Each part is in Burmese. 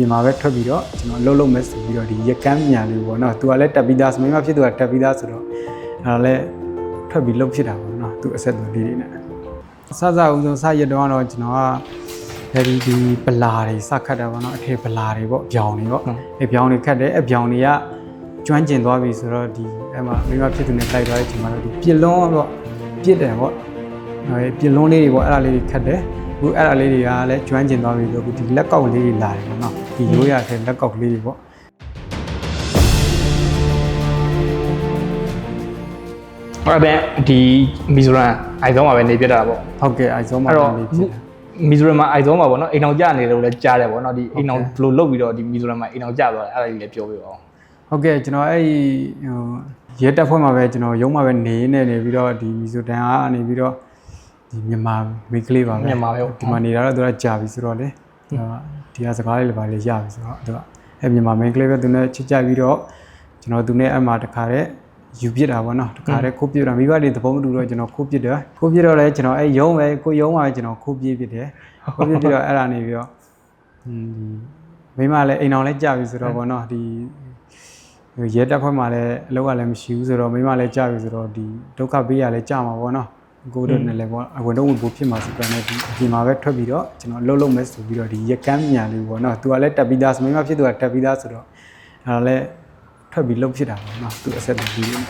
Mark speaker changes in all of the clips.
Speaker 1: ပြင်မှာပဲထွက်ပြီးတော့ကျွန်တော်အလုပ်လုပ်မယ်ဆိုပြီးတော့ဒီရက်ကမ်းညာလေးပေါ့နော်သူကလည်းတက်ပြီးသားစမင်းမဖြစ်သူကတက်ပြီးသားဆိုတော့အဲ့ဒါလည်းထွက်ပြီးလုပ်ဖြစ်တာပေါ့နော်သူအဆက်အသွယ်လေးတွေနဲ့စစအောင်ဆုံးစရတော့ကတော့ကျွန်တော်ကအဲဒီဒီပလာတွေစခတ်တာပေါ့နော်အထေပလာတွေပေါ့ပြောင်တွေပေါ့အဲပြောင်တွေခတ်တယ်အပြောင်တွေကကျွမ်းကျင်သွားပြီဆိုတော့ဒီအဲ့မှာမိမဖြစ်သူနဲ့လိုက်သွားတဲ့အချိန်မှာတော့ဒီပြစ်လုံးပေါ့ပြစ်တယ်ပေါ့အဲပြစ်လုံးလေးတွေပေါ့အဲ့ဒါလေးတွေခတ်တယ်အ ခုအဲ့ဒါလေးတွေကလည်းကျွမ်းကျင်သွားပြီဆိုအခုဒီလက်ကောက်လေးတွေလာတယ်ပေါ့နော်ဒီရိုးရတဲ့လက်ကောက်လေးတွေပေါ့
Speaker 2: ဟုတ်တယ်ဒီမီဇိုရမ်အိုင်ဇုံမှာပဲနေပြတာပေါ့
Speaker 1: ဟုတ်ကဲ့အဲဆုံးမှာ
Speaker 2: အဲ့တော့
Speaker 1: လေးဖြစ်တယ်
Speaker 2: မီဇိုရမ်မှာအိုင်ဇုံမှာပေါ့နော်အိမ်အောင်ကြနေတယ်လို့လည်းကြားတယ်ပေါ့နော်ဒီအိမ်အောင်ဘယ်လိုလုပ်ပြီးတော့ဒီမီဇိုရမ်မှာအိမ်အောင်ကြသွားတယ်အဲ့ဒါကြီးလည်းပြောပြပါဦး
Speaker 1: ဟုတ်ကဲ့ကျွန်တော်အဲ့ဒီဟိုရဲတက်ဖွဲ့မှာပဲကျွန်တော်ရုံးမှာပဲနေနေနေပြီးတော့ဒီမီဇိုတန်အားနေပြီးတော့ ဒီမြန်မာမိန်းကလေးပါပဲ
Speaker 2: မြန်မာပဲ
Speaker 1: ဒီမှာနေတာတော့သူကကြာပြီဆိုတော့လေဟိုဒီဟာစကားလေးလည်းပါလေရပြီဆိုတော့သူကအဲ့မြန်မာမိန်းကလေးပဲသူနဲ့ချစ်ကြပြီးတော့ကျွန်တော်သူနဲ့အဲ့မှာတခါတည်းယူပြစ်တာပေါ့နော်တခါတည်းခိုးပြစ်တာမိဘတွေသဘောမတူတော့ကျွန်တော်ခိုးပြစ်တယ်ခိုးပြစ်တော့လည်းကျွန်တော်အဲ့ရုံးပဲကိုရုံးမှာကျွန်တော်ခိုးပြစ်ပြစ်တယ်ခိုးပြစ်ပြီးတော့အဲ့ဒါနေပြီးတော့อืมဒီမိမလည်းအိမ်အောင်လည်းကြာပြီဆိုတော့ပေါ့နော်ဒီရဲတက်ဖွဲ့မှာလည်းအလုပ်ကလည်းမရှိဘူးဆိုတော့မိမလည်းကြာပြီဆိုတော့ဒီဒုက္ခပေးရလည်းကြာမှာပေါ့နော် ကိုတို့နဲ့လည်းပေါ့အဝင်တော့ဝင်ဖို့ဖြစ်မှာဆိုတော့လည်းဒီအပြင်မှာပဲထွက်ပြီးတော့ကျွန်တော်အလုပ်လုပ်မယ်ဆိုပြီးတော့ဒီရက်ကမ်းညာလေးပေါ့နော်သူကလည်းတက်ပြီးသားဆိုမိမဖြစ်သူကတက်ပြီးသားဆိုတော့အဲ့ဒါလည်းထွက်ပြီးလုပ်ဖြစ်တာပေါ့နော်သူအဆက်အသွယ်ကြီးဟုတ်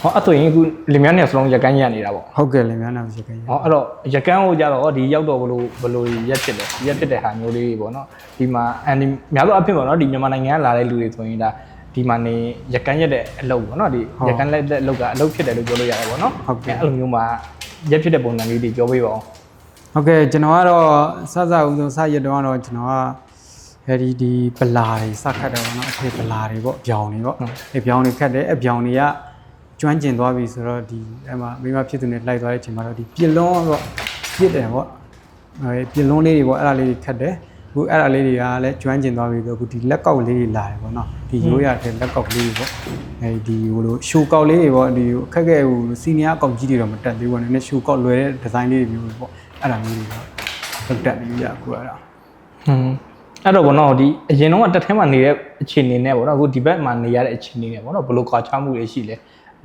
Speaker 2: ဟောအဲ့ဆိုရင်အခုလင်မြန်းနဲ့စလုံးရက်ကန်းရနေတာပေါ့
Speaker 1: ဟုတ်ကဲ့လေများနာရက်ကမ်းညာ
Speaker 2: ဟောအဲ့တော့ရက်ကန်းကိုကြတော့ဒီရောက်တော့ဘလို့ဘလို့ရက်ဖြစ်တယ်ရက်ဖြစ်တဲ့ဟာမျိုးလေးပေါ့နော်ဒီမှာအန်ဒီများသောအဖြစ်ပေါ့နော်ဒီမြန်မာနိုင်ငံကလာတဲ့လူတွေဆိုရင်ဒါ ဒီမှာနေရက်ကန်းရက်တဲ့အလုပ်ပေါ့နော်ဒီရက်ကန်းလက်တဲ့အလုပ်ကအလုပ်ဖြစ်တယ်လို့ပြောလို့ရတယ်ပေါ့နော်အဲ့လိုမျိုးမှာရက်ဖြစ်တဲ့ပုံစံလေးတွေပြောပေးပါဦး
Speaker 1: ဟုတ်ကဲ့ကျွန်တော်ကတော့စစဦးဆုံးစရတော့ကတော့ကျွန်တော်ကအဲဒီဒီပလာတွေစခတ်တယ်ပေါ့နော်အထေပလာတွေပေါ့ပြောင်တွေပေါ့အဲပြောင်တွေခတ်တယ်အပြောင်တွေကကျွမ်းကျင်သွားပြီဆိုတော့ဒီအဲ့မှာမိမဖြစ်သူနဲ့လိုက်သွားတဲ့အချိန်မှာတော့ဒီပြစ်လုံးပေါ့ပြစ်တယ်ပေါ့အဲပြစ်လုံးလေးတွေပေါ့အဲ့ဒါလေးတွေခတ်တယ် အခုအဲ့ဒါလေးတွေကလည်းကျွမ်းကျင်သွားပြီဆိုတော့အခုဒီလက်ကောက်လေးတွေလာတယ်ပေါ့နော်ဒီရိုးရတဲ့လက်ကောက်လေးတွေပေါ့အဲဒီဟိုလိုရှိုးကောက်လေးတွေပေါ့ဒီအခက်အခဲဟိုစီနီယာအကောက်ကြီးတွေတော့မတက်သေးဘူးပေါ့နည်းနည်းရှိုးကောက်လွယ်တဲ့ဒီဇိုင်းလေးတွေမျိုးတွေပေါ့အဲ့ဒါမျိုးတွေတော့လောက်တက်နေကြအခုအဲ့ဒါ
Speaker 2: ဟွန်းအဲ့တော့ဘောနော်ဒီအရင်တော့တက်ထဲမှာနေတဲ့အခြေအနေနဲ့ဘောနော်အခုဒီဘက်မှာနေရတဲ့အခြေအနေနဲ့ဘောနော်ဘယ်လိုကွာခြားမှုတွေရှိလဲ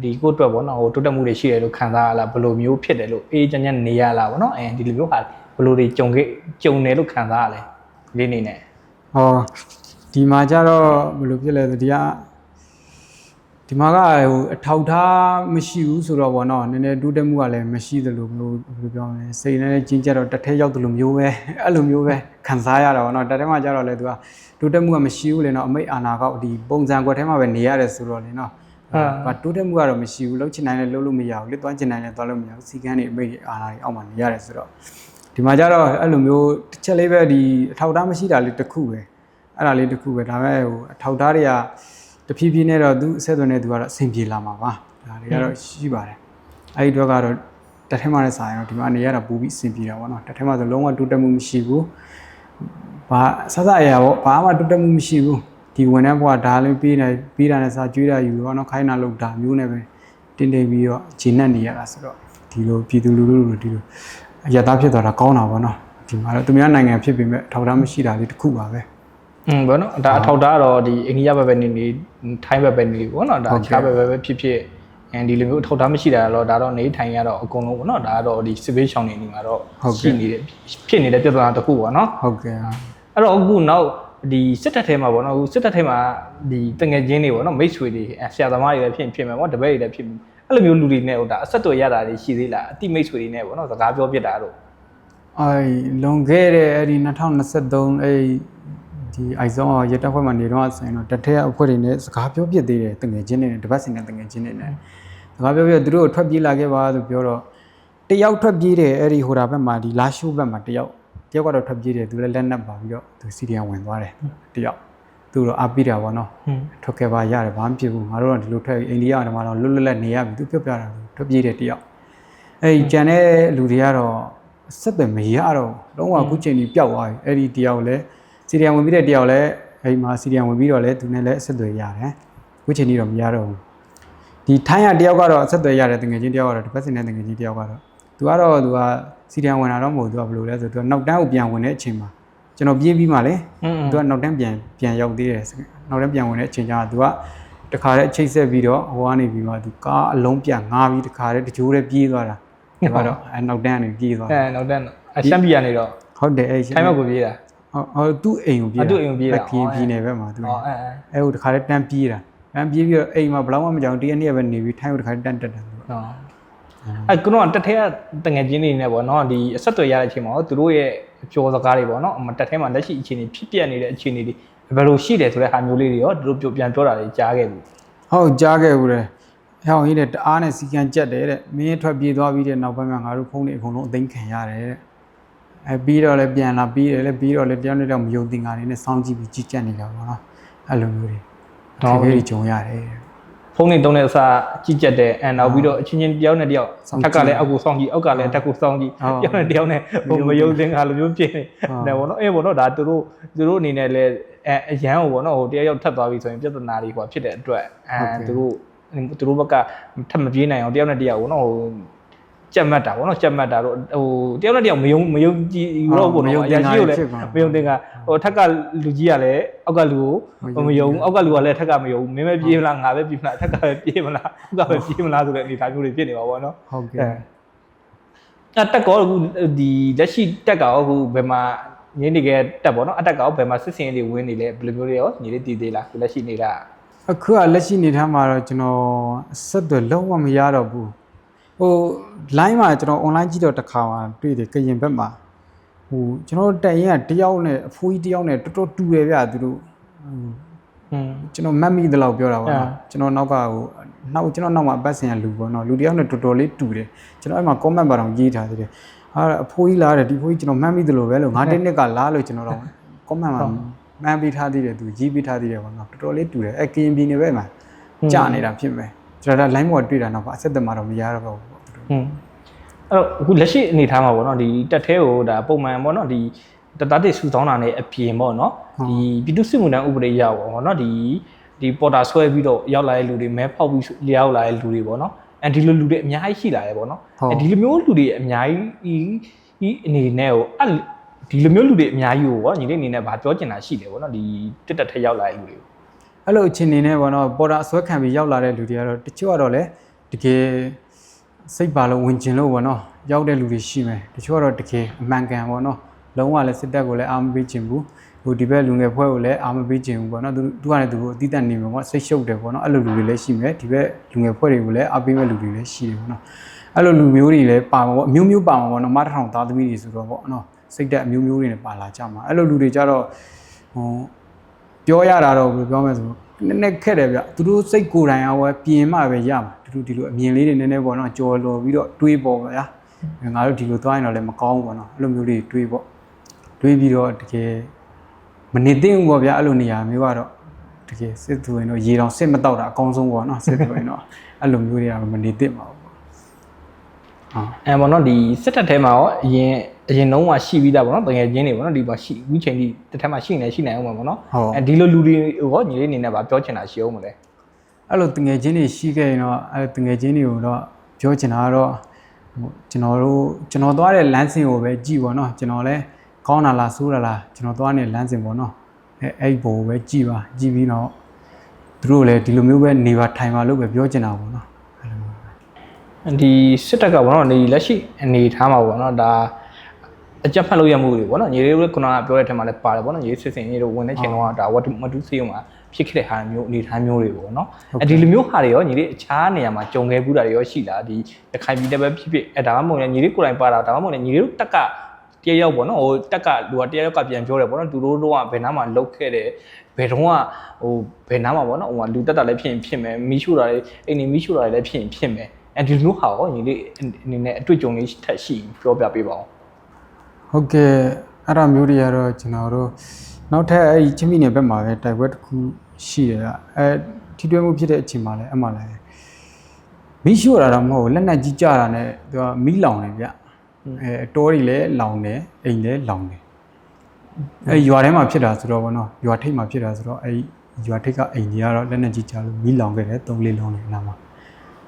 Speaker 2: ဒီကိုယ့်အတွက်ဘောနော်ဟိုတိုးတက်မှုတွေရှိတယ်လို့ခံစားရလားဘယ်လိုမျိုးဖြစ်တယ်လို့အေးချမ်းချမ်းနေရလားဘောနော်အဲဒီလိုမျိုးဟာဘယ်လိုတွေကြုံခဲ့ကြုံတယ်လို့ခံစားရလဲ ဒီအနေနဲ့
Speaker 1: ဟောဒီမှာကြတော့ဘယ်လိုဖြစ်လဲဆိုဒီကဒီမှာကဟိုအထောက်ထားမရှိဘူးဆိုတော့ဗောနော်နည်းနည်းတိုးတက်မှုကလည်းမရှိသလိုမျိုးဘယ်လိုပြောမလဲစိတ်နဲ့ချင်းကြတော့တစ်ထက်ရောက်သလိုမျိုးပဲအဲ့လိုမျိုးပဲခံစားရတာဗောနော်တစ်ထက်မှကြတော့လေသူကတိုးတက်မှုကမရှိဘူးလေနော်အမိတ်အာနာကောက်ဒီပုံစံကွက်ထဲမှာပဲနေရတယ်ဆိုတော့လေနော်ဟာတိုးတက်မှုကတော့မရှိဘူးလှုပ်ချင်နိုင်လဲလှုပ်လို့မရဘူးလေသွားချင်နိုင်လဲသွားလို့မရဘူးစီကန်းတွေအမိတ်အာနာတွေအောက်မှာနေရတယ်ဆိုတော့ ဒီမှာကြတော့အဲ့လိုမျိုးတစ်ချက်လေးပဲဒီအထောက်ထားမရှိတာလေးတစ်ခုပဲအဲ့ဒါလေးတစ်ခုပဲဒါပေမဲ့ဟိုအထောက်ထားတွေကတဖြည်းဖြည်းနဲ့တော့သူအဆက်အသွယ်နဲ့သူကတော့အဆင်ပြေလာမှာပါဒါတွေကတော့ရှိပါတယ်အဲ့ဒီတော့ကတော့တစ်ထက်မှနဲ့ဆိုင်တော့ဒီမှာနေရတာပူပြီးအဆင်ပြေတာပေါ့နော်တစ်ထက်မှဆိုလုံးဝတိုးတက်မှုမရှိဘူးဘာဆဆအရာပေါ့ဘာမှတိုးတက်မှုမရှိဘူးဒီဝန်ထမ်းဘဝဒါလေးပြီးနေပြီးတာနဲ့စာကျွေးတာယူတော့နော်ခိုင်းတာလို့ဒါမျိုးနဲ့ပဲတင်းတင်းပြီးတော့ဂျင်းနဲ့နေရတာဆိုတော့ဒီလိုပြည်သူလူထုလိုဒီလို အရသားဖြစ်သွားတာကောင်းတာပေါ့နော်ဒီမှာတော့သူများနိုင်ငံဖြစ်ပေမဲ့ထောက်ထားမရှိတာလေးတစ်ခုပါပဲ
Speaker 2: อืมဘောနော်ဒါအထောက်ထားတော့ဒီအိန္ဒိယဘက်ပဲနေနေထိုင်းဘက်ပဲနေဘောနော်ဒါအခြားဘက်ပဲပဲဖြစ်ဖြစ်အဲဒီလိုမျိုးအထောက်ထားမရှိတာတော့ဒါတော့နေထိုင်ရတော့အကုန်လုံးဘောနော်ဒါကတော့ဒီစစ်ဘေးရှောင်နေနေမှာတော့ရှိနေတဲ့ဖြစ်နေတဲ့ပြဿနာတစ်ခုပေါ့နော်
Speaker 1: ဟုတ်ကဲ့
Speaker 2: အဲ့တော့အခုနောက်ဒီစစ်တပ်ထဲမှာပေါ့နော်အခုစစ်တပ်ထဲမှာဒီတငယ်ချင်းတွေပေါ့နော်မိတ်ဆွေတွေအဲဆရာသမားတွေလည်းဖြစ်ရင်ဖြစ်မယ်ပေါ့တပည့်တွေလည်းဖြစ်မယ် အဲ့လိုမျိုးလူတွေနဲ့ဟိုဒါအဆက်အသွယ်ရတာတွေရှိသေးလားအတိမိတ်ဆွေတွေနဲ့ပေါ့နော်စကားပြောပြတာတော့
Speaker 1: အဲလွန်ခဲ့တဲ့အဲ့ဒီ2023အဲ့ဒီအိုက်ဇွန်ရတက်ဖွဲ့မှာနေတော့ဆိုရင်တော့တက်ထက်အဖွဲ့တွေနဲ့စကားပြောပြသေးတယ်တငယ်ချင်းတွေနဲ့တပတ်စင်နဲ့တငယ်ချင်းတွေနဲ့စကားပြောပြသူတို့ကိုထွက်ပြေးလာခဲ့ပါဆိုပြောတော့တယောက်ထွက်ပြေးတယ်အဲ့ဒီဟိုတာဘက်မှာဒီလာရှိုးဘက်မှာတယောက်တယောက်ကတော့ထွက်ပြေးတယ်သူလည်းလက်နက်ပါပြီးတော့သူစီရီယံဝင်သွားတယ်တယောက် သူတော့အားပေးတာပေါ့နော်
Speaker 2: ဟွန်း
Speaker 1: ထွက်ခဲ့ပါရတယ်ဘာမှမဖြစ်ဘူးငါတို့တော့ဒီလိုထွက်အိန္ဒိယကဓမ္မတော့လွတ်လွတ်လပ်နေရပြီသူပြောပြတာထွက်ပြေးတယ်တယောက်အဲ့ဒီကြံတဲ့လူတွေကတော့အဆက်အသွယ်မရတော့လုံးဝအခုချိန်ကြီးပျောက်သွားပြီအဲ့ဒီတယောက်လည်းစီရီယံဝင်ပြီးတဲ့တယောက်လည်းအဲ့ဒီမှာစီရီယံဝင်ပြီးတော့လည်းသူနဲ့လည်းအဆက်အသွယ်ရတယ်အခုချိန်ကြီးတော့မရတော့ဘူးဒီထိုင်းရတယောက်ကတော့အဆက်အသွယ်ရတယ်တကယ်ချင်းတယောက်ကတော့ဒီဘက်စင်တဲ့တကယ်ချင်းတယောက်ကတော့သူကတော့သူကစီရီယံဝင်တာတော့မဟုတ်ဘူးသူကဘယ်လိုလဲဆိုသူကနောက်တန်းကိုပြန်ဝင်တဲ့အချိန်မှာ ကျွန်တော်ပြေးပြီးမှလေ
Speaker 2: อืม
Speaker 1: သူကနောက်တန်းပြန်ပြန်ရောက်သေးတယ်နောက်တန်းပြန်ဝင်တဲ့အချိန်ကျတော့သူကတခါတည်းအချိတ်ဆက်ပြီးတော့ဟိုကနေပြီးမှသူကားအလုံးပြန်ငားပြီးတခါတည်းတကြိုးတည်းပြေးသွားတာဒီကတော့အဲနောက်တန်းကနေပြေးသွား
Speaker 2: အဲနောက်တက်အရှမ်းပြည်ကနေတော့
Speaker 1: ဟုတ်တယ်အဲ့
Speaker 2: ခိုင်းမကိုပြေးတာ
Speaker 1: ဟုတ်ဟုတ်သူ့အိမ်ကိုပြေး
Speaker 2: အော်သူ့အိမ်ကိုပြေးတာ
Speaker 1: ခင်းပြည်နယ်ဘက်မှာသူ
Speaker 2: ဟောအဲအဲ
Speaker 1: အဲဟိုတခါတည်းတန်းပြေးတာတန်းပြေးပြီးတော့အိမ်မှာဘယ်လောက်မှမကြောက်ဘူးတရက်နေ့ပဲနေပြီးထိုင်းကိုတခါတည်းတန်းတက်တာသူက
Speaker 2: နော် အဲကတော့တက်ထဲကတငယ်ချင်းတွေနဲ့ပေါ့နော်ဒီအဆက်အသွယ်ရတဲ့အချိန်မှာသူတို့ရဲ့အကျော်စကားတွေပေါ့နော်အမတက်ထဲမှာလက်ရှိအခြေအနေဖြစ်ပြနေတဲ့အခြေအနေတွေဘယ်လိုရှိတယ်ဆိုတဲ့ဟာမျိုးလေးတွေရောသူတို့ပြန်ပြောတာတွေကြားခဲ့ဘူး
Speaker 1: ဟုတ်ကြားခဲ့ဘူးလေဟောင်းကြီးတဲ့တအားနဲ့စီကံကြက်တယ်တဲ့မင်းထွက်ပြေးသွားပြီးတဲ့နောက်ပိုင်းမှာငါတို့ဖုန်းတွေအကုန်လုံးအသိမ်းခံရတယ်တဲ့အဲပြီးတော့လည်းပြန်လာပြီးတယ်လေပြီးတော့လည်းတယောက်နဲ့တယောက်မယုံတင်ကားနေနဲ့စောင်းကြည့်ပြီးကြည်ကြက်နေတာပေါ့နော်အဲ့လိုမျိုးတွေအထက်ကြီးကြုံရတယ်တဲ့
Speaker 2: ဖုန်းတွေတုံးတဲ့အစားကြည့်ကြက်တယ်အဲနောက်ပြီးတော့အချင်းချင်းတယောက်နဲ့တယောက်
Speaker 1: စောင့်
Speaker 2: ထ
Speaker 1: ကြည့်
Speaker 2: က်ကလည်းအောက်ကိုစောင့်ကြည့်အောက်ကလည်းတက်ကိုစောင့်ကြည့်
Speaker 1: ဟုတ်
Speaker 2: တယောက်နဲ့တယောက်နဲ့ဟိုမယုံသင်္ကာလိုမျိုးဖြစ်နေ
Speaker 1: ဟုတ်
Speaker 2: တယ်ပေါ့နော်အဲပေါ့နော်ဒါသူတို့သူတို့အနေနဲ့လည်းအဲအရန်ဟိုပေါ့နော်ဟိုတယောက်ယောက်ထပ်သွားပြီဆိုရင်ပြဿနာတွေဟိုဖြစ်တဲ့အတွက်အဲသူတို့သူတို့ဘက်ကထပ်မပြေးနိုင်အောင်တယောက်နဲ့တယောက်ပေါ့နော်ဟို ကြက်မှတ်တာပေါ့နော်ကြက်မှတ်တာတော့ဟိုတယောက်နဲ့တယောက်မယုံမယုံကြည်တော့ပေါ့နော်အရာရှိကိုလည်းမယုံသင်္ကာဟိုထက်ကလူကြီးကလည်းအောက်ကလူကိုမယုံအောက်ကလူကလည်းထက်ကမယုံမင်းပဲပြေးမလားငါပဲပြေးမလားထက်ကပဲပြေးမလားအောက်ကပဲပြေးမလားဆိုတဲ့အနေအထားမျိုးတွေဖြစ်နေပါဘောနော်
Speaker 1: ဟုတ်
Speaker 2: အဲ
Speaker 1: ကဲ့
Speaker 2: အတက်ကောအခုဒီလက်ရှိတက်ကောအခုဘယ်မှာငင်းနေကြတက်ပေါ့နော်အတက်ကောဘယ်မှာစစ်စင်တွေဝင်နေလဲဘယ်လိုမျိုးတွေရောညီလေးတည်သေးလားလက်ရှိနေတာ
Speaker 1: အခုကလက်ရှိနေထားမှာတော့ကျွန်တော်အဆက်အသွယ်လုံးဝမရတော့ဘူး ဟို line မှာကျွန်တော် online ကြည့်တော့တစ်ခါမှတွေ့တယ်ကရင်ဘက်မှာဟိုကျွန်တော်တက်ရင်ကတယောက်နဲ့အဖိုးကြီးတယောက်နဲ့တော်တော်တူတယ်ဗျသူတို့ဟို
Speaker 2: อืม
Speaker 1: ကျွန်တော်မတ်မိတဲ့လောက်ပြောတာပါ
Speaker 2: အာ
Speaker 1: နော်ကျွန်တော်နောက်ကဟိုနောက်ကျွန်တော်နောက်မှာအပတ်စင်ရလူပေါ့နော်လူတယောက်နဲ့တော်တော်လေးတူတယ်ကျွန်တော်အဲ့မှာ comment ပါတော့ရေးထားသေးတယ်ဟာအဖိုးကြီးလားတဲ့ဒီဖိုးကြီးကျွန်တော်မတ်မိတယ်လို့ပဲလို့ငါတစ်နှစ်ကလားလို့ကျွန်တော်တော့ comment မှာမှန်ပေးထားသေးတယ်သူရေးပေးထားသေးတယ်ပေါ့နော်တော်တော်လေးတူတယ်အဲကရင်ပြည်နယ်ဘက်မှာကြာနေတာဖြစ်မယ် ကျွန်တော်ဒါ line ပေါ်တွေ့တာတော့ပါအဆက်အသွယ်မှာတော့မရတော့ဘူးပေါ့သူတို့
Speaker 2: อืมအဲ့တော့အခုလက်ရှိအနေထားမှာပေါ့နော်ဒီတက်သေးကိုဒါပုံမှန်ပေါ့နော်ဒီတတတိစုဆောင်းတာနဲ့အပြင်ပေါ့နော်ဒီပြည်သူစစ်မှုထမ်းဥပဒေရပေါ့နော်ဒီဒီပေါ်တာဆွဲပြီးတော့ရောက်လာတဲ့လူတွေမဲဖောက်ပြီးလျှောက်လာတဲ့လူတွေပေါ့နော်အဲဒီလိုလူတွေအများကြီးရှိလာတယ်ပေါ့နော်
Speaker 1: ဟုတ်
Speaker 2: အဲဒီလိုမျိုးလူတွေအများကြီးဒီအနေနဲ့ကိုအဲ့ဒီလိုမျိုးလူတွေအများကြီးကိုပေါ့ညီလေးအနေနဲ့ဗာပြောချင်တာရှိတယ်ပေါ့နော်ဒီတက်တက်ထက်ရောက်လာတဲ့လူတွေကို
Speaker 1: အဲ့လိုအခြေအနေနဲ့ပေါ့နော်ပေါ်တာအစွဲခံပြီးရောက်လာတဲ့လူတွေကတော့တချို့ကတော့လည်းတကယ်စိတ်ပါလို့ဝင်ကျင်လို့ပေါ့နော်ရောက်တဲ့လူတွေရှိမယ်တချို့ကတော့တကယ်အမှန်ကန်ပေါ့နော်လုံးဝလည်းစစ်တပ်ကိုလည်းအာမပေးခြင်းဘူးဟိုဒီဘက်လူငယ်ဖွဲ့ကိုလည်းအာမပေးခြင်းဘူးပေါ့နော်သူသူကလည်းသူကိုအတိအကျနေမှာပေါ့စိတ်ရှုပ်တယ်ပေါ့နော်အဲ့လိုလူတွေလည်းရှိမယ်ဒီဘက်လူငယ်ဖွဲ့တွေကိုလည်းအားပေးမဲ့လူတွေလည်းရှိတယ်ပေါ့နော်အဲ့လိုလူမျိုးတွေလည်းပါမှာပေါ့အမျိုးမျိုးပါမှာပေါ့နော်မတထောင်သားသမီးတွေဆိုတော့ပေါ့နော်စိတ်တက်အမျိုးမျိုးတွေနဲ့ပါလာကြမှာအဲ့လိုလူတွေကြတော့ဟို ပြောရတာတော့ဘယ်လိုပြောမလဲဆိုနည်းနည်းခက်တယ်ဗျသူတို့စိတ်ကိုယ်တိုင်အောင်ပဲပြင်မှပဲရမှာသူတို့ဒီလိုအမြင်လေးတွေနည်းနည်းပေါ့နော်ကြော်လော်ပြီးတော့တွေးပေါ့ဗျာငါတို့ဒီလိုသွားရင်တော့လည်းမကောင်းဘူးပေါ့နော်အဲ့လိုမျိုးလေးတွေးပေါ့တွေးပြီးတော့တကယ်မနေသင့်ဘူးပေါ့ဗျာအဲ့လိုနေရာမျိုးကတော့တကယ်စစ်သူရင်တော့ရေတောင်စစ်မတော့တာအကောင်းဆုံးပေါ့နော်စစ်သူရင်တော့အဲ့လိုမျိုးတွေကမနေသင့်ပါဘူးပေါ့ဟာ
Speaker 2: အဲပေါ့နော်ဒီစစ်တပ်ထဲမှာရောအရင် အရင်တုန်းကရှိပြီးသားပေါ့နော်တကယ်ချင်းတွေပေါ့နော်ဒီမှာရှိအခုချိန်ဒီတစ်ထက်မှာရှိနေရှိနေအောင်ပါပေါ့နော်
Speaker 1: ဟုတ်
Speaker 2: အဲဒီလိုလူတွေရောညီလေးအနေနဲ့ဗာပြောချင်တာရှိအောင်မလဲ
Speaker 1: အဲ့လိုတငယ်ချင်းတွေရှိခဲ့ရင်တော့အဲ့တငယ်ချင်းတွေကိုတော့ပြောချင်တာကတော့ဟိုကျွန်တော်တို့ကျွန်တော်သွားတဲ့လမ်းစဉ်ကိုပဲကြည့်ပါတော့ကျွန်တော်လည်းကောင်းတာလားဆိုးတာလားကျွန်တော်သွားနေတဲ့လမ်းစဉ်ပေါ့နော်အဲအဲ့ဒီဘို့ကိုပဲကြည့်ပါကြည့်ပြီးတော့သူတို့လည်းဒီလိုမျိုးပဲနေပါထိုင်ပါလို့ပဲပြောချင်တာပေါ့နော်အဲ့လိုမျိုး
Speaker 2: ဒီစစ်တပ်ကပေါ့နော်ဒီလက်ရှိအနေထားမှာပေါ့နော်ဒါ အကြက်ဖတ်လို့ရမှုတွေပေါ့နော်ညီလေးတို့ကခုနကပြောတဲ့ထက်မှာလည်းပါတယ်ပေါ့နော်ညီလေးစစ်စင်ကြီးတို့ဝင်တဲ့ချိန်တော့ဒါဝတ်မတူးစေးမှာဖြစ်ခဲ့တဲ့ဟာမျိုးအနေထားမျိုးတွေပေါ့နော်အဲဒီလိုမျိုးဟာတွေရောညီလေးအခြားနေရာမှာကြုံခဲ့ဘူးတာတွေရောရှိလားဒီရခိုင်ပြည်နယ်ပဲဖြစ်ဖြစ်အဲဒါမှမဟုတ်လည်းညီလေးကိုယ်တိုင်ပါတာဒါမှမဟုတ်လည်းညီလေးတို့တက်ကတရရောက်ပေါ့နော်ဟိုတက်ကလူကတရရောက်ကပြန်ပြောတယ်ပေါ့နော်သူတို့တော့ဘယ်နားမှာလောက်ခဲ့တယ်ဘယ်တော့ကဟိုဘယ်နားမှာပေါ့နော်ဟိုကလူတက်တာလည်းဖြစ်ရင်ဖြစ်မယ်မီးရှို့တာလည်းအိမ်နေမီးရှို့တာလည်းဖြစ်ရင်ဖြစ်မယ်အဲဒီလိုမျိုးဟာရောညီလေးအနေနဲ့အတွေ့အကြုံလေးထက်ရှိပြောပြပေးပါဦး
Speaker 1: ဟုတ်ကဲ့အဲ့ဒါမျိုးတွေကတော့ကျွန်တော်တို့နောက်ထပ်အဲ့ဒီချင်းမိနယ်ဘက်မှာပဲတိုက်ပွဲတစ်ခုရှိရတာအဲထိတွေ့မှုဖြစ်တဲ့အချိန်မှာလည်းအမှလည်းမီးရှို့တာတော့မဟုတ်ဘူးလက်နက်ကြီးကြတာနဲ့သူကမီးလောင်တယ်ဗျအဲအတော်တွေလည်းလောင်တယ်အိမ်လည်းလောင်တယ်အဲရွာထဲမှာဖြစ်တာဆိုတော့ဘောနော်ရွာထိပ်မှာဖြစ်တာဆိုတော့အဲရွာထိပ်ကအိမ်ကြီးကတော့လက်နက်ကြီးကြလို့မီးလောင်ခဲ့တယ်သုံးလေးလောင်တယ်အနားမှာ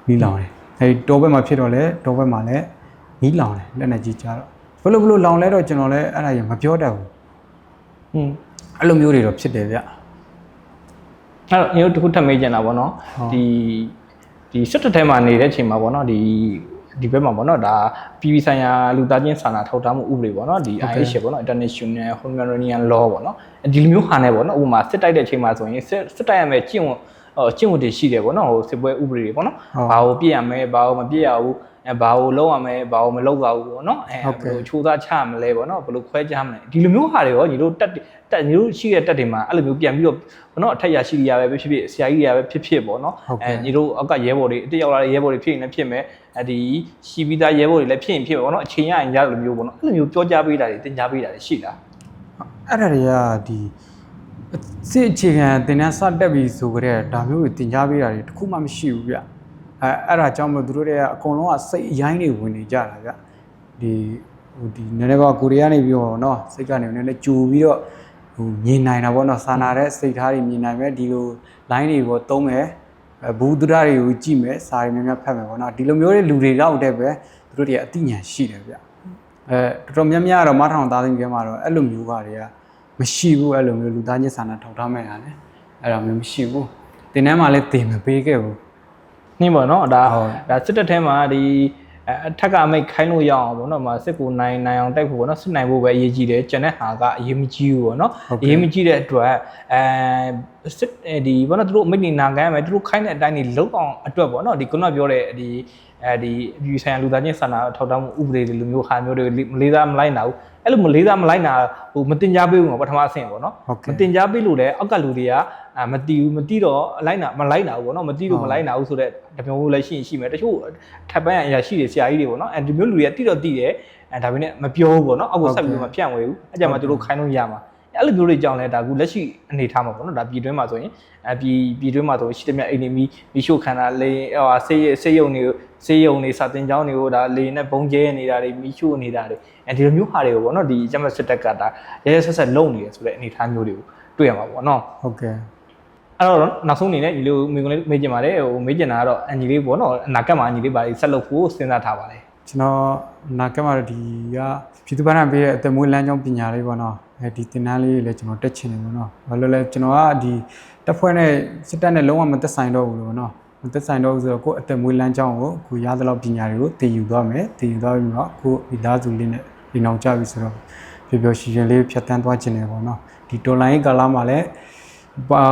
Speaker 1: မီးလောင်တယ်အဲတောဘက်မှာဖြစ်တော့လဲတောဘက်မှာလည်းမီးလောင်တယ်လက်နက်ကြီးကြတော့ ဘလို့ဘလို့လောင်လဲတော့ကျွန်တော်လည်းအဲ့ဒါရမပြောတတ်ဘူး
Speaker 2: อืม
Speaker 1: အဲ့လိုမျိုးတွေတော့ဖြစ်တယ်ဗျ
Speaker 2: အဲ့တော့ညီတို့တခုထပ်မေးကြတာဗောနော်
Speaker 1: ဟုတ်
Speaker 2: ဒီဒီစစ်တပ်ထဲမှာနေတဲ့အချိန်မှာဗောနော်ဒီဒီဘက်မှာဗောနော်ဒါပြည်ပြည်ဆိုင်ရာလူသားချင်းစာနာထောက်ထားမှုဥပဒေဗောနော်ဒီ IH ဗောနော် International Humanitarian Law ဗောနော်ဒီလိုမျိုးဟာနေဗောနော်ဥပမာစစ်တိုက်တဲ့အချိန်မှာဆိုရင်စစ်စစ်တိုက်ရမယ်ကျင့်ဝတ်ဟိုကျင့်ဝတ်တွေရှိတယ်ဗောနော်ဟိုစစ်ပွဲဥပဒေတွေဗောနော်ဘာကိုပြည့်ရမယ်ဘာကိုမပြည့်ရဘူး အဲဘာကိုလုံးရမယ်ဘာကိုမလုံးရဘူးဗောနော်အဲဘယ်လိုချိုးသားချမလဲဗောနော်ဘယ်လိုခွဲခြားမလဲဒီလိုမျိုးဟာတွေရောညီတို့တက်တက်ညီတို့ရှိတဲ့တက်တွေမှာအဲ့လိုမျိုးပြန်ပြီးတော့ဗောနော်အထက်ရရှိရပဲဖြစ်ဖြစ်ဆရာကြီးရပဲဖြစ်ဖြစ်ဗောနော်အဲညီတို့အောက်ကရဲဘော်တွေအတက်ရောက်လာတဲ့ရဲဘော်တွေဖြစ်ရင်လည်းဖြစ်မယ်အဲဒီရှိပြီးသားရဲဘော်တွေလည်းဖြစ်ရင်ဖြစ်မယ်ပေါ့နော်အချိန်ရရင်ရလိုမျိုးပေါ့နော်အဲ့လိုမျိုးပြောကြားပေးတာတွေတင် जा ပေးတာတွေရှိလား
Speaker 1: အဲ့ဒါတွေကဒီစစ်အခြေခံသင်တန်းစတက်ပြီဆိုကြတဲ့ဒါမျိုးတွေသင်ကြားပေးတာတွေတစ်ခုမှမရှိဘူးဗျ အဲအဲ့ဒါကြောင့်မလို့သူတို့တွေကအကုန်လုံးကစိတ်အရိုင်းတွေဝင်နေကြတာဗျဒီဟိုဒီနည်းနည်းပါးကိုရီးယားနေပြီးတော့เนาะစိတ်ကနေနည်းနည်းကြိုပြီးတော့ဟိုမြင်နိုင်တာပေါ့เนาะစာနာတဲ့စိတ်ထားတွေမြင်နိုင်မယ်ဒီလို line တွေပေါ့သုံးမယ်အဲဘူးဒုဒတွေကိုကြည့်မယ်စာတွေများများဖတ်မယ်ပေါ့เนาะဒီလိုမျိုးတွေလူတွေတော့တဲ့ပဲသူတို့တွေကအသိဉာဏ်ရှိတယ်ဗျအဲတော်တော်များများတော့မထောင်သားသိမ်းပြမှာတော့အဲ့လိုမျိုးကတွေက မရှိဘူးအဲ့လိုမျိုးလူသားချင်းစာနာထောက်ထားမဲ့ရတယ်အဲ့ဒါမျိုးမရှိဘူးတင်တန်းမှာလည်းတင်မပေးခဲ့ဘူး
Speaker 2: နှင်းပေါ့နော်ဒါ
Speaker 1: ဟုတ်
Speaker 2: ဒါစစ်တပ်ထဲမှာဒီအဲအထက်ကအမိတ်ခိုင်းလို့ရအောင်ပေါ့နော်မစစ်ကူနိုင်နိုင်အောင်တိုက်ဖို့ပေါ့နော်စစ်နိုင်ဖို့ပဲအရေးကြီးတယ်ကျန်တဲ့ဟာကအရေးမကြီးဘူးပေါ့နော်အရေးမကြီးတဲ့အတွက်အဲစစ်ဒီပေါ့နော်သူတို့အမိတ်နေနာခံရမယ်သူတို့ခိုင်းတဲ့အတိုင်းနေလုံးအောင်အတွက်ပေါ့နော်ဒီခုနကပြောတဲ့ဒီအဲဒီအပြည်ဆိုင်ရာလူသားချင်းစာနာထောက်ထားမှုဥပဒေတွေလိုမျိုးဟာမျိုးတွေမလေးစားမလိုက်နိုင်ဘူးအဲ့လိုမလေးစားမလိုက်နာဟိုမတင် जा ပေးဘူးပေါ့ပထမအဆင့်ပေါ့နော်
Speaker 1: ဟုတ်
Speaker 2: မ
Speaker 1: ကဲ့
Speaker 2: တင် जा ပေးလို့လည်းအောက်ကလူတွေကအာမတီဘူးမတီတော့အလိုက်နာမလိုက်နာဘူးပေါ့နော်မတီလို့
Speaker 1: ဟုတ်
Speaker 2: မလိုက်နာဘူးဆိုတော့တမျိုးလည်းရှိရင်ရှိမယ်တချို့ထပ်ပန်းအရာရှိတွေဆရာကြီးတွေပေါ့နော်အဲဒီမျိုးလူတွေကတိတော့တိတယ်အဲဒါပေမဲ့မပြောဘူးပေါ့နော်အောက်ကိုဆက်ပြီးတော့မပြန့်ဝေဘူးအဲကြမှာသူတို့ခိုင်းလို့ရမှာ အဲ့လိုမျိုးတွေကြောင့်လဲဒါကူလက်ရှိအနေထားမှာပေါ့နော်ဒါပြည်တွင်းမှာဆိုရင်အပြည်ပြည်တွင်းမှာဆိုရင်ရှိသမျှအိမ်နေမီမီရှို့ခန္ဓာလေဟိုဆေးဆေးရုံတွေဆေးရုံတွေစာတင်ကျောင်းတွေကိုဒါလေနဲ့ဘုံကျဲနေတာတွေမီရှို့နေတာတွေအဲဒီလိုမျိုးဟာတွေကိုပေါ့နော်ဒီကျမစစ်တက်ကဒါရဲရဲဆက်ဆက်လုံနေရဆိုတဲ့အနေထားမျိုးတွေကိုတွေ့ရမှာပေါ့နော်
Speaker 1: ဟုတ်ကဲ့
Speaker 2: အဲ့တော့နောက်ဆုံးအနေနဲ့ဒီလိုမေးခွန်းလေးမေးချင်ပါတယ်ဟိုမေးချင်တာကတော့အညီလေးပေါ့နော်အနာကတ်မှာအညီလေးပါလေးဆက်လုပ်ဖို့စဉ်းစားထားပါတယ်
Speaker 1: ကျွန်တော်နာကမှာတော့ဒီကပြည်သူ့ဘာသာပေးတဲ့အသက်မွေးလမ်းကြောင်းပညာလေးပေါ့နော် အဲဒီတင်တန်းလေးတွေလည်းကျွန်တော်တက်ချင်တယ်ပေါ့နော်ဘာလို့လဲကျွန်တော်ကဒီတက်ဖွဲ့နဲ့စစ်တပ်နဲ့လုံးဝမသက်ဆိုင်တော့ဘူးလို့ပေါ့နော်မသက်ဆိုင်တော့ဘူးဆိုတော့ကိုယ့်အသက်မွေးလမ်းကြောင်းကိုကိုရသလောက်ပညာတွေကိုတည်ယူသွားမယ်တည်ယူသွားပြီးတော့ကိုယ့်မိသားစုလေးနဲ့ဒီနောက်ကြပြီဆိုတော့ပျော်ပျော်ရွှင်ရွှင်လေးဖြတ်တန်းသွားခြင်းတယ်ပေါ့နော်ဒီတော်လိုင်းကာလမှာလည်းပါ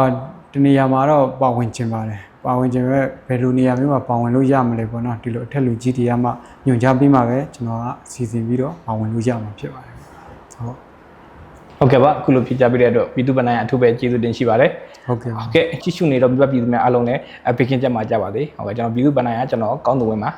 Speaker 1: တနေရာမှာတော့ပါဝင်ခြင်းပါတယ်ပါဝင်ခြင်းပဲဘယ်လိုနေရာမျိုးမှာပါဝင်လို့ရမလဲပေါ့နော်ဒီလိုအထက်လူကြီးတရားမှညွှန်ကြားပြီးမှပဲကျွန်တော်ကစီစဉ်ပြီးတော့ပါဝင်လို့ရမှာဖြစ်ပါတယ်ဟုတ်
Speaker 2: ဟုတ်ကဲ့ပါအခုလိုဖြေကြားပေးတဲ့အတွက်ပြည်သူ့ဗဏ္ဍာရအထူးပဲကျေးဇူးတင်ရှိပါတယ်
Speaker 1: ဟုတ်ကဲ့ပါ
Speaker 2: ဟုတ်ကဲ့ကြည့်ရှုနေတော့ပြပပြည်သူများအားလုံးလည်းအဖေခင်ကြမှာကြပါသေးဟုတ်ကဲ့ကျွန်တော်ပြည်သူ့ဗဏ္ဍာရကျွန်တော်ကောင်းသူဝင်ပါ